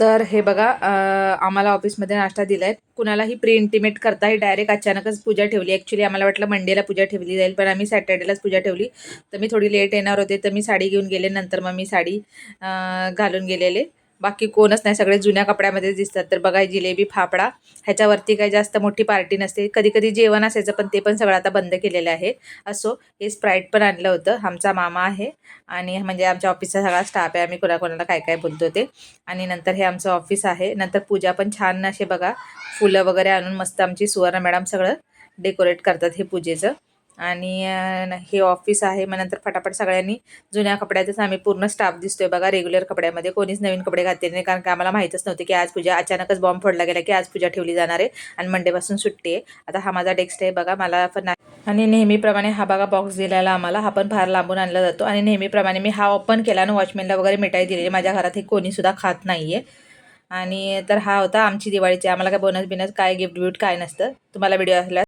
तर हे बघा आम्हाला ऑफिसमध्ये नाश्ता दिलाय. कुणालाही प्री इंटिमेट करताही डायरेक्ट अचानकच पूजा ठेवली. ॲक्च्युली आम्हाला वाटलं मंडेला पूजा ठेवली जाईल पण आम्ही सॅटर्डेलाच पूजा ठेवली. तर मी थोडी लेट येणार होते तर मी साडी घेऊन गेले. नंतर मग मी साडी घालून गेलेले. बाकी कोणच नाही सगळे जुन्या कपड्यामध्ये दिसतात. तर बघा जिलेबी फाफडा ह्याच्यावरती काही जास्त मोठी पार्टी नसते. कधी कधी जेवण असायचं पण ते पण सगळं आता बंद केलेलं आहे. असो हे स्प्राईट पण आणलं होतं. आमचा मामा आहे आणि म्हणजे आमच्या ऑफिसचा सगळा स्टाफ आहे. आम्ही कोणाकोणाला काय काय बोलतो ते. आणि नंतर हे आमचं ऑफिस आहे. नंतर पूजा पण छान असे बघा फुलं वगैरे आणून मस्त आमची सुवर्ण मॅडम सगळं डेकोरेट करतात हे पूजेचं. आणि हे ऑफिस आहे. मग नंतर फटाफट सगळ्यांनी जुन्या कपड्यातच आम्ही पूर्ण स्टाफ दिसतोय. बघा रेग्युलर कपड्यामध्ये कोणीच नवीन कपडे घातले नाही. कारण की आम्हाला माहीतच नव्हते की आज पूजा अचानकच बॉम्ब फोडला गेला की आज पूजा ठेवली जाणार आहे आणि मंडेपासून सुट्टी आहे. आता हा माझा डेस्क आहे बघा मला पण आणि नेहमीप्रमाणे हा बघा बॉक्स दिलेला आम्हाला. हा पण फार लांबून आणला जातो. आणि नेहमीप्रमाणे मी हा ओपन केला आणि वॉचमॅनला वगैरे मिठाई दिलेली. माझ्या घरात हे कोणीसुद्धा खात नाही आहे आणि तर हा होता आमची दिवाळीची. आम्हाला काय बोनस बिनस काय गिफ्ट बिफ्ट काय नसतं. तुम्हाला व्हिडिओ असल्यास